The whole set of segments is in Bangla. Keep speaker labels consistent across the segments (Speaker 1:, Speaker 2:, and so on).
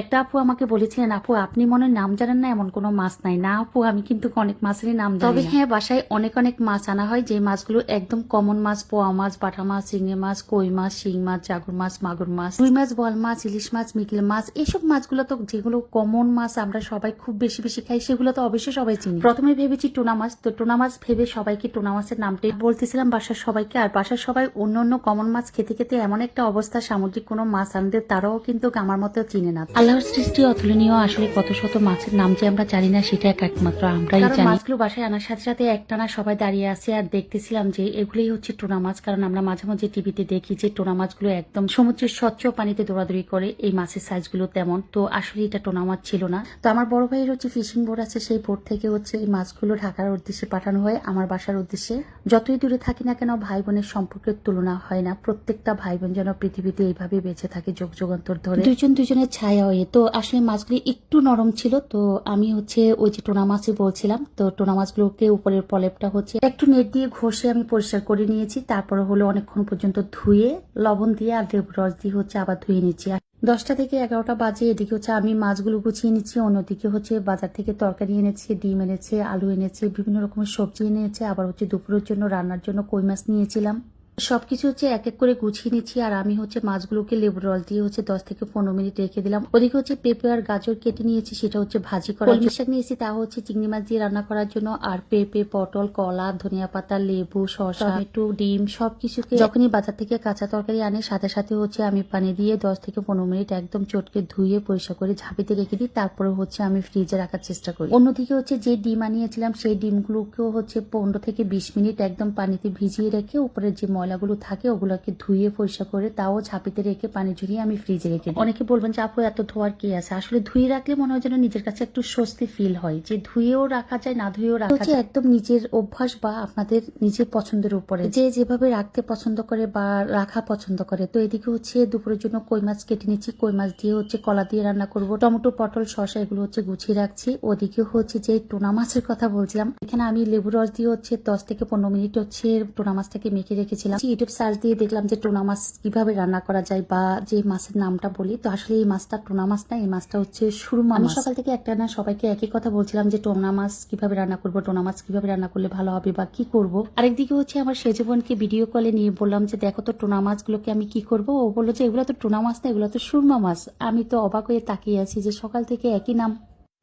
Speaker 1: একটা আপু আমাকে বলেছিলেন আপু আপনি মনে নাম জানেন না এমন কোনো মাছ নাই। না আপু আমি কিন্তু অনেক মাছেরই নাম জানি তবে হ্যাঁ বাসায় অনেক অনেক মাছ আনা হয় যে মাছগুলো একদম কমন মাছ পোয়া মাছ বাটা মাছ চিংড়ি মাছ কই মাছ শিং মাছ জাগুর মাছ মাগুর মাছ রুই মাছ বল মাছ ইলিশ মাছ মিকিল মাছ এসব মাছগুলো তো যেগুলো কমন মাছ আমরা সবাই খুব বেশি বেশি খাই সেগুলো তো অবশ্যই সবাই চিনি। প্রথমে ভেবেছি টোনা মাছ তো টোনা মাছ ভেবে সবাইকে টোনা মাছের নামটাই বলতেছিলাম বাসার সবাইকে আর বাসার সবাই অন্য অন্য কমন মাছ খেতে খেতে এমন একটা অবস্থা সামুদ্রিক কোনো মাছ আনতে তারাও কিন্তু আমার মতো চিনে না। আল্লাহর সৃষ্টি অতুলনীয়। আসলে কত শত মাছের নাম যে আমরা জানি না সেটা এক একমাত্র আমরাই জানি। মাছগুলো বাসায় আনার সাথে সাথে একটানা সবাই দাঁড়িয়ে আছে আর দেখতেছিলাম যে এগুলোই হচ্ছে টোনা মাছ কারণ আমরা মাঝে মাঝে টিভিতে দেখি যে টোনা মাছগুলো একদম সমুদ্রের স্বচ্ছ পানিতে দৌড়াদৌড়ি করে এই মাছের সাইজগুলো তেমন। তো আসলে এটা টোনা মাছ ছিল না। তো আমার বড় ভাইয়ের হচ্ছে ফিশিং বোর্ড আছে সেই বোর্ড থেকে হচ্ছে এই মাছগুলো ঢাকার উদ্দেশ্যে পাঠানো হয় আমার বাসার উদ্দেশ্যে। যতই দূরে থাকি না কেন ভাই বোনের সম্পর্কের তুলনা হয় না। প্রত্যেকটা ভাই বোন যেন পৃথিবীতে এইভাবে বেঁচে থাকে যোগ যোগান্তর ধরে। দুজন দুজনের ছায়া হয়ে তো আসলে মাছগুলি একটু নরম ছিল, তো আমি হচ্ছে ওই যে টোনা মাছই বলছিলাম। তো টোনা মাছগুলোকে উপরের পলেপটা হচ্ছে একটু নেট দিয়ে ঘষে আমি পরিষ্কার করে নিয়েছি। তারপরে হলো অনেকক্ষণ পর্যন্ত ধুয়ে, লবণ দিয়ে আর লেবু রস দিয়ে হচ্ছে আবার ধুয়ে নিচ্ছি। দশটা থেকে এগারোটা বাজে, এদিকে হচ্ছে আমি মাছগুলো গুছিয়ে নিচ্ছি, অন্যদিকে হচ্ছে বাজার থেকে তরকারি এনেছে, ডিম এনেছে, আলু এনেছে, বিভিন্ন রকমের সবজি এনেছে, আবার হচ্ছে দুপুরের জন্য রান্নার জন্য কই মাছ নিয়েছিলাম। সবকিছু হচ্ছে এক এক করে গুছিয়ে নিচ্ছি আর আমি হচ্ছে মাছগুলোকে লেবু রস দিয়ে হচ্ছে দশ থেকে পনেরো মিনিট রেখে দিলাম। ওদিকে হচ্ছে পেঁপে আর গাজর কেটে নিয়েছি সেটা হচ্ছে ভাজি করা। কলমি শাক নিয়েছি তা হচ্ছে চিংড়ি মাছ দিয়ে রান্না করার জন্য। আর পেঁপে পটল কলা ধনিয়া পাতা লেবু শসা টমেটো ডিম সবকিছুকে যখনই বাজার থেকে কাঁচা তরকারি আনে সাথে সাথে হচ্ছে আমি পানি দিয়ে দশ থেকে পনেরো মিনিট একদম চটকে ধুয়ে পরিষ্কার করে ঝাঁপিতে রেখে দিই তারপরে হচ্ছে আমি ফ্রিজে রাখার চেষ্টা করি। অন্যদিকে হচ্ছে যে ডিম আনিয়েছিলাম সেই ডিমগুলোকেও হচ্ছে পনেরো থেকে বিশ মিনিট একদম পানিতে ভিজিয়ে রেখে উপরের যে ময়লাগুলো থাকে ওগুলোকে ধুয়ে পরিষ্কার করে তাও ঝাঁপিতে রেখে পানি ঝরিয়ে আমি ফ্রিজে রেখে দিই। অনেকে বলবেন যে আপু এত ধোয়ার কি আছে? আসলে ধুয়ে রাখলে মনে হয় যেন নিজের কাছে একটু স্বস্তি ফিল হয়। যে ধুয়েও রাখা যায় না ধুয়েও রাখা যায়। একদম নিজের অভ্যাস বা আপনাদের নিজের পছন্দের উপরে। যে যেভাবে রাখতে পছন্দ করে বা রাখা পছন্দ করে। তো এদিকে হচ্ছে দুপুরের জন্য কই মাছ কেটে নিচ্ছি কই মাছ দিয়ে হচ্ছে কলা দিয়ে রান্না করব। টমেটো পটল শসা এগুলো হচ্ছে গুছিয়ে রাখছি। ওদিকে হচ্ছে যে টোনা মাছের কথা বলছিলাম এখানে আমি লেবু রস দিয়ে হচ্ছে দশ থেকে পনেরো মিনিট হচ্ছে টোনা মাছটাকে মেখে রেখেছিলাম। ইউটিউব সার্চ দিয়ে দেখলাম যে টোনা মাছ কীভাবে রান্না করা যায় বা যে মাছের নামটা বলি তো আসলে এই মাছটা টোনা মাছ না এই মাছটা হচ্ছে সুরমা আমি সকাল থেকে একটা না সবাইকে একই কথা বলছিলাম যে টোনা মাছ কীভাবে রান্না করব টোনা মাছ কীভাবে রান্না করলে ভালো হবে বা কি করব। আরেকদিকে হচ্ছে আমার সেজীবনকে ভিডিও কলে নিয়ে বললাম যে দেখো তো টোনা মাছগুলোকে আমি কি করব? ও বলল যে এগুলো তো টোনা মাছ না এগুলো তো সুরমা মাছ। আমি তো অবাক হয়ে তাকিয়ে আছি যে সকাল থেকে একই নাম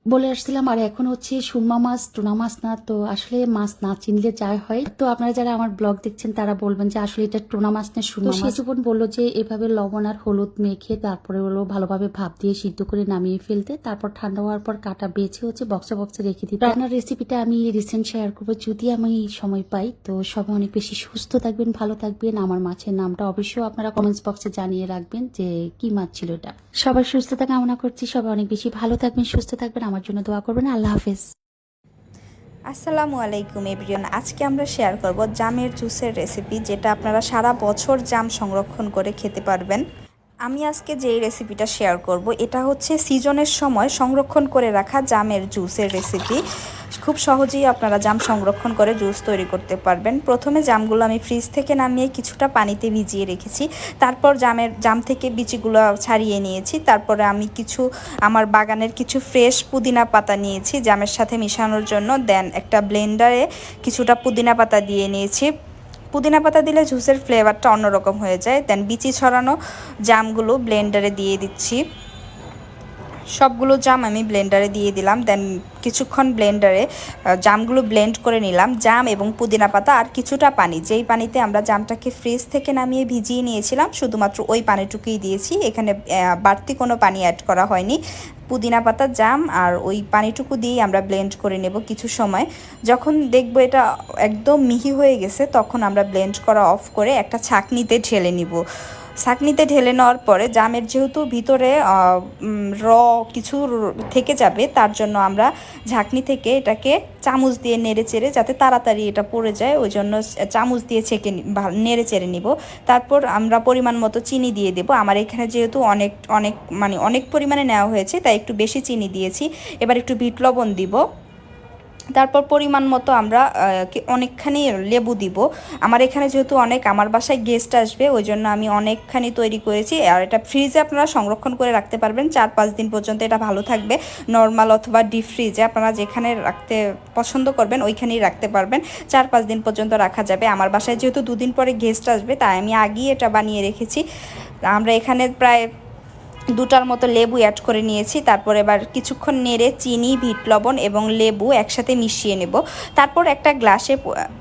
Speaker 1: বলে আসছিলাম আর এখন হচ্ছে সুরমা মাছ টুনা মাছ না তো আসলে মাছ না চিনলে যাই হয়। তো আপনারা যারা আমার ব্লগ দেখছেন তারা বলবেন যে আসলে এটা টুনা মাছ না সুরমা মাছ। জীবন বলল যে এভাবে লবণ আর হলুদ মেখে তারপরে হলো ভালোভাবে ভাপ দিয়ে সিদ্ধ করে নামিয়ে ফেলতে তারপর ঠান্ডা হওয়ার পর কাটা বেছে হচ্ছে বক্সে বক্সে রেখে দিতে। আপনার রেসিপিটা আমি রিসেন্ট শেয়ার করব যদি আমি সময় পাই। তো সবাই অনেক বেশি সুস্থ থাকবেন ভালো থাকবেন। আমার মাছের নামটা অবশ্যই আপনারা কমেন্টস বক্সে জানিয়ে রাখবেন যে কি মাছ ছিল এটা। সবার সুস্থতা কামনা করছি সবাই অনেক বেশি ভালো থাকবেন সুস্থ থাকবেন। আমার জন্য দোয়া করবেন, আল্লাহ হাফেজ।
Speaker 2: আসসালামু আলাইকুম এভরিওয়ান, আজকে আমরা শেয়ার করব জামের জুসের রেসিপি যেটা আপনারা সারা বছর জাম সংরক্ষণ করে খেতে পারবেন। আমি আজকে যেই রেসিপিটা শেয়ার করব, এটা হচ্ছে সিজনের সময় সংরক্ষণ করে রাখা জামের জুসের রেসিপি খুব সহজেই আপনারা জাম সংরক্ষণ করে জুস তৈরি করতে পারবেন। প্রথমে জামগুলো আমি ফ্রিজ থেকে নামিয়ে কিছুটা পানিতে ভিজিয়ে রেখেছি। তারপর জামের, জাম থেকে বিচিগুলো ছাড়িয়ে নিয়েছি। তারপরে আমি কিছু, আমার বাগানের কিছু ফ্রেশ পুদিনা পাতা নিয়েছি। জামের সাথে মিশানোর জন্য দেন একটা ব্লেন্ডারে কিছুটা পুদিনা পাতা দিয়ে নিয়েছি। পুদিনা পাতা দিলে জুসের ফ্লেভারটা অন্যরকম হয়ে যায়। দেন বিচি ছড়ানো জামগুলো ব্লেন্ডারে দিয়ে দিচ্ছি। সবগুলো জাম আমি ব্লেন্ডারে দিয়ে দিলাম। দেন কিছুক্ষণ ব্লেন্ডারে জামগুলো ব্লেন্ড করে নিলাম। জাম এবং পুদিনা পাতা আর কিছুটা পানি। যেই পানিতে আমরা জামটাকে ফ্রিজ থেকে নামিয়ে ভিজিয়ে নিয়েছিলাম, শুধুমাত্র ওই পানিটুকুই দিয়েছি। এখানে বাড়তি কোনো পানি অ্যাড করা হয়নি। পুদিনা পাতা, জাম আর ওই পানিটুকু দিয়েই আমরা ব্লেন্ড করে নেব কিছু সময়। যখন দেখব এটা একদম মিহি হয়ে গেছে, তখন আমরা ব্লেন্ড করা অফ করে একটা ছাঁকনিতে ঢেলে নিব। ছাকনিতে ঢেলে নেওয়ার পরে জামের যেহেতু ভিতরে র কিছু থেকে যাবে, তার জন্য আমরা ঝাঁকনি থেকে এটাকে চামচ দিয়ে নেড়ে চেড়ে যাতে তাড়াতাড়ি এটা পড়ে যায়, ওই জন্য চামচ দিয়ে ছেঁকে নেড়ে চেড়ে নিব। তারপর আমরা পরিমাণ মতো চিনি দিয়ে দেব। আমার এখানে যেহেতু অনেক অনেক মানে অনেক পরিমাণে নেওয়া হয়েছে, তাই একটু বেশি চিনি দিয়েছি। এবার একটু বিট লবণ দিব। তারপর পরিমাণ মতো আমরা অনেকখানি লেবু দিব। আমার এখানে যেহেতু অনেক, আমার বাসায় গেস্ট আসবে, ওই জন্য আমি অনেকখানি তৈরি করেছি। আর এটা ফ্রিজে আপনারা সংরক্ষণ করে রাখতে পারবেন। চার পাঁচ দিন পর্যন্ত এটা ভালো থাকবে। নর্মাল অথবা ডিপ ফ্রিজে আপনারা যেখানে রাখতে পছন্দ করবেন, ওইখানেই রাখতে পারবেন। চার পাঁচ দিন পর্যন্ত রাখা যাবে। আমার বাসায় যেহেতু দুদিন পরে গেস্ট আসবে, তাই আমি আগেই এটা বানিয়ে রেখেছি। আমরা এখানে প্রায় দুটার মতো লেবু অ্যাড করে নিয়েছি। তারপর এবার কিছুক্ষণ নেড়ে চিনি ভিট লবণ এবং লেবু একসাথে মিশিয়ে নেব। তারপর একটা গ্লাসে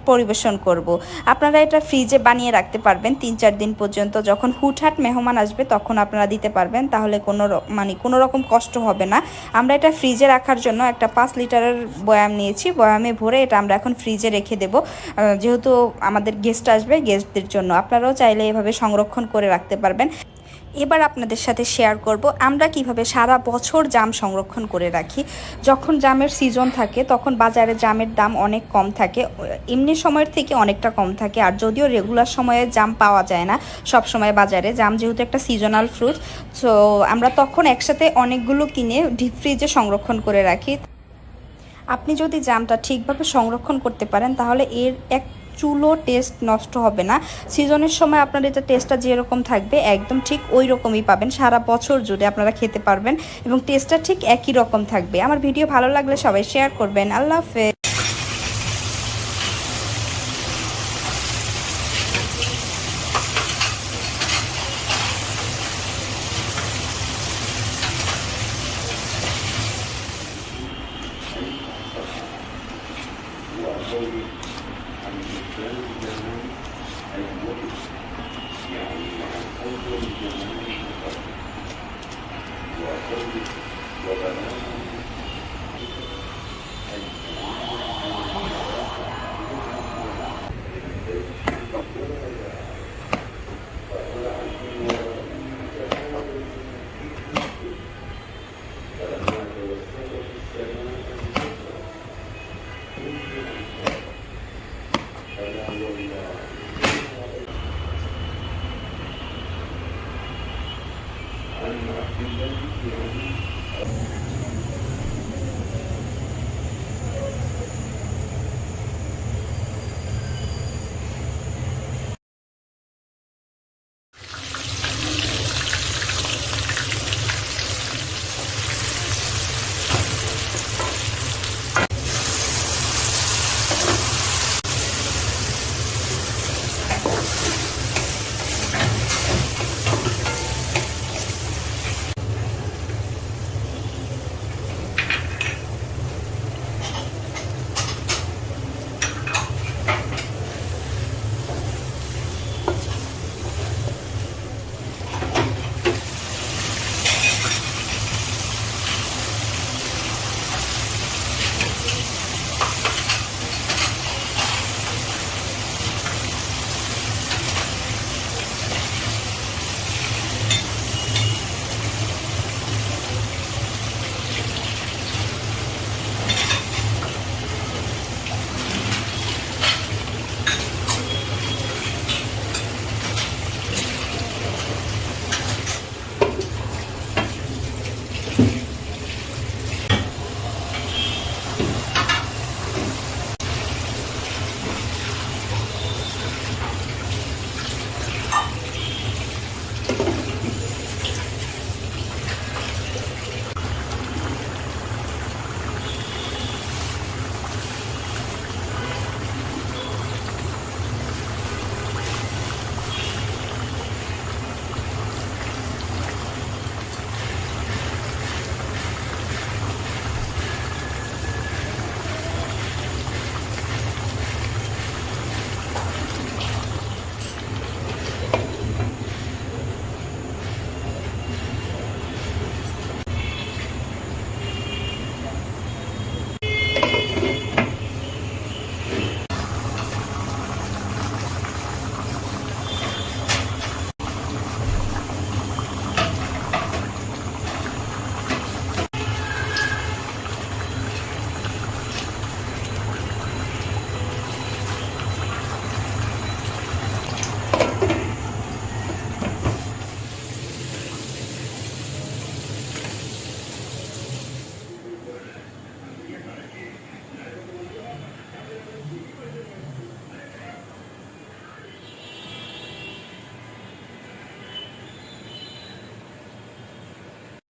Speaker 2: পরিবেশন করব। আপনারা এটা ফ্রিজে বানিয়ে রাখতে পারবেন। তিন চার দিন পর্যন্ত যখন হুটহাট মেহমান আসবে তখন আপনারা দিতে পারবেন। তাহলে কোনো মানে কোনো রকম কষ্ট হবে না। আমরা এটা ফ্রিজে রাখার জন্য একটা পাঁচ লিটারের বয়াম নিয়েছি। বয়ামে ভরে এটা আমরা এখন ফ্রিজে রেখে দেব। যেহেতু আমাদের গেস্ট আসবে গেস্টদের জন্য। আপনারাও চাইলে এভাবে সংরক্ষণ করে রাখতে পারবেন। এবার আপনাদের সাথে শেয়ার করব, আমরা কীভাবে সারা বছর জাম সংরক্ষণ করে রাখি। যখন জামের সিজন থাকে, তখন বাজারে জামের দাম অনেক কম থাকে, এমনি সময়ের থেকে অনেকটা কম থাকে, আর যদিও রেগুলার সময়ে জাম পাওয়া যায় না, সব সময় বাজারে। জাম যেহেতু একটা সিজনাল ফ্রুট তো আমরা তখন একসাথে অনেকগুলো কিনে ডিপ ফ্রিজে সংরক্ষণ করে রাখি। আপনি যদি জামটা ঠিকভাবে সংরক্ষণ করতে পারেন, তাহলে এর এক চুলো টেস্ট নষ্ট হবে না। সিজনের সময় আপনার এটা টেস্টটা যেরকম থাকবে, একদম ঠিক ওই রকমই পাবেন। সারা বছর জুড়ে আপনারা খেতে পারবেন এবং টেস্টটা ঠিক একই রকম থাকবে। আমার ভিডিও ভালো লাগলে সবাই শেয়ার করবেন। আল্লাহ হাফেজ। Thank you.
Speaker 3: Thank you.